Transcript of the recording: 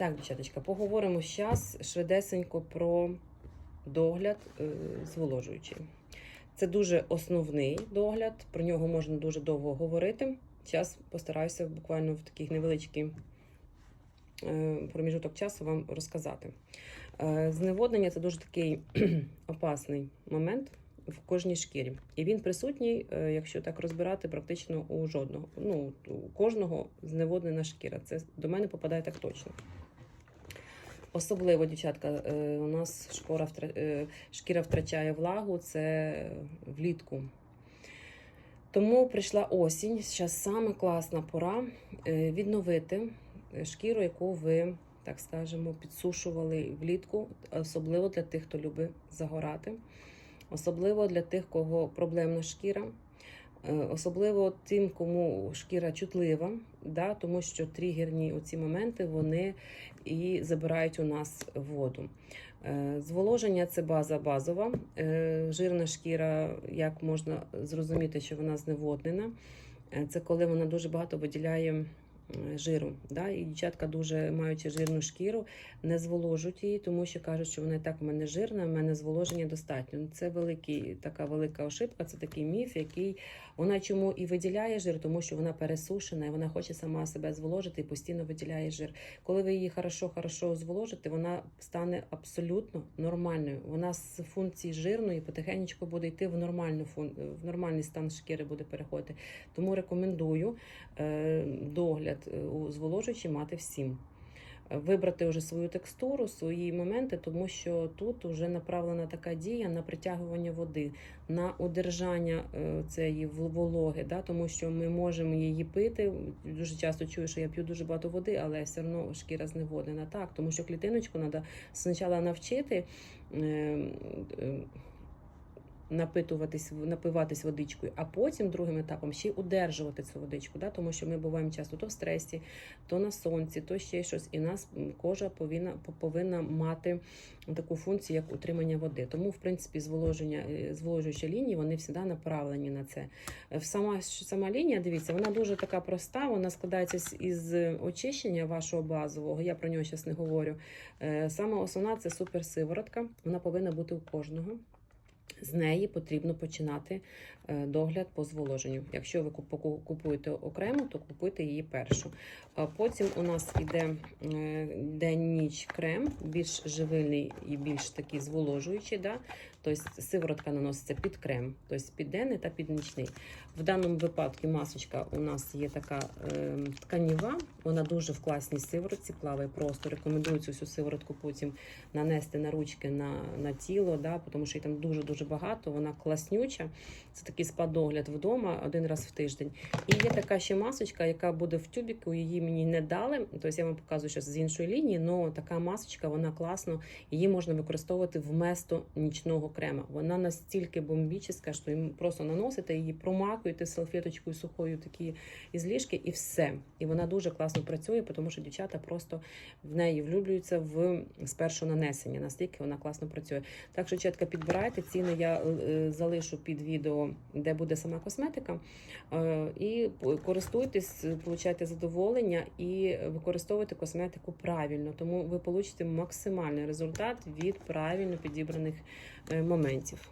Так, дівчаточка, поговоримо зараз швидесенько про догляд е, зволожуючий. Це дуже основний догляд, про нього можна дуже довго говорити. Зараз постараюся буквально в такий невеличкий е, проміжуток часу вам розказати. Е, Зневоднення це дуже такий опасний момент в кожній шкірі. І він присутній, якщо так розбирати, практично у жодного. Ну, у кожного зневоднена шкіра. Це до мене попадає так точно. Особливо, дівчатка, е, у нас шкіра, шкіра втрачає влагу, це влітку. Тому прийшла осінь. Зараз саме класна пора е, відновити шкіру, яку ви, так скажемо, підсушували влітку, особливо для тих, хто любить загорати, особливо для тих, кого проблемна шкіра. Е, Особливо тим, кому шкіра чутлива, да, тому що тригерні оці моменти вони і забирають у нас воду. Е, Зволоження це база базова. Е, Жирна шкіра, як можна зрозуміти, що вона зневоднена, це коли вона дуже багато виділяє жиру. Да? І дівчатка дуже маючи жирну шкіру, не зволожують її, тому що кажуть, що вона і так в мене жирна, в мене зволоження достатньо. Ну, Це великий, така велика ошибка, це такий міф, який вона чому і виділяє жир, тому що вона пересушена, і вона хоче сама себе зволожити і постійно виділяє жир. Коли ви її хорошо-хорошо зволожите, вона стане абсолютно нормальною. Вона з функції жирної потихеньку буде йти в нормальну фун... в нормальний стан шкіри буде переходити. Тому рекомендую е, догляд у зволожуючі мати всім. Е, Вибрати вже свою текстуру, свої моменти, тому що тут вже направлена така дія на притягування води, на удержання е, цієї вологи, да, тому що ми можемо її пити. Дуже часто чую, що я п'ю дуже багато води, але все одно шкіра зневоднена. Так, тому що клітиночку треба спочатку навчити. Напитуватись, напиватись водичкою, а потім другим етапом ще й удержувати цю водичку, да? тому що ми буваємо часто то в стресі, то на сонці, то ще щось, і нас кожа повинна, повинна мати таку функцію, як утримання води. Тому, в принципі, зволоження, е, зволожуючі лінії вони завжди направлені на це. Е, Сама, сама лінія, дивіться, вона дуже така проста, вона складається із очищення вашого базового, я про нього зараз не говорю. Е, Саме основна це суперсиворотка, вона повинна бути у кожного. З неї потрібно починати е, догляд по зволоженню. Якщо ви купуєте окремо, то купуйте її першу. Потім у нас е, день-ніч крем, більш живильний і більш такий зволожуючий. Да? Тобто сиворотка наноситься під крем, тобто під денний та під нічний. В даному випадку масочка у нас є така е, тканіва, вона дуже в класній сиворотці, плаває просто. Рекомендую цю всю сиворотку потім нанести на ручки, на, на тіло, да, тому що її там дуже-дуже багато, вона класнюча. Це такий спа-догляд вдома один раз в тиждень. І є така ще масочка, яка буде в тюбіку, її мені не дали. Тобто я вам показую щось з іншої лінії, але така масочка, вона класно, її можна використовувати вместо нічного крема. Вона настільки бомбічна, що їм просто наносите її, промакуєте салфеточкою сухою такі із ліжки, і все. І вона дуже класно працює, тому що дівчата просто в неї влюблюються в з першого нанесення, настільки вона класно працює. Так що, чітко підбирайте ціни, я е, залишу під відео, де буде сама косметика. Е, і користуйтесь, получайте задоволення і використовуйте косметику правильно. Тому ви получите максимальний результат від правильно підібраних е, моментів.